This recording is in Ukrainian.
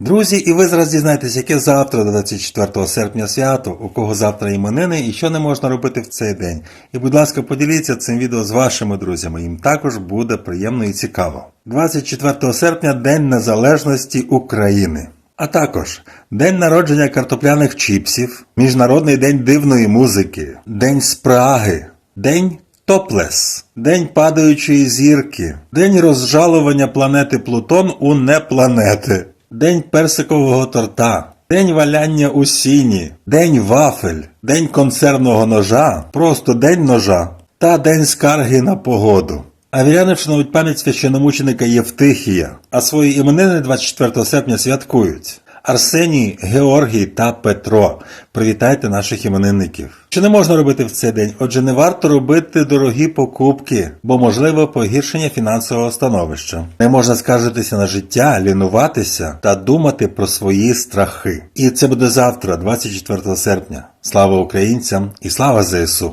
Друзі, і ви зараз дізнаєтесь, яке завтра, 24 серпня свято, у кого завтра іменини і що не можна робити в цей день. І, будь ласка, поділіться цим відео з вашими друзями, їм також буде приємно і цікаво. 24 серпня День Незалежності України. А також День народження картопляних чіпсів, Міжнародний день дивної музики, День спраги, День Топлес, День падаючої зірки, День розжалування планети Плутон у непланети, День персикового торта, День валяння у сіні, День вафель, День консервного ножа, просто День ножа. Та День скарги на погоду. А вшановують пам'ять священомученика Євтихія, а свої іменини 24 серпня святкують. Арсеній, Георгій та Петро. Привітайте наших іменинників. Що не можна робити в цей день? Отже, не варто робити дорогі покупки, бо можливо погіршення фінансового становища. Не можна скаржитися на життя, лінуватися та думати про свої страхи. І це буде завтра, 24 серпня. Слава українцям і слава ЗСУ!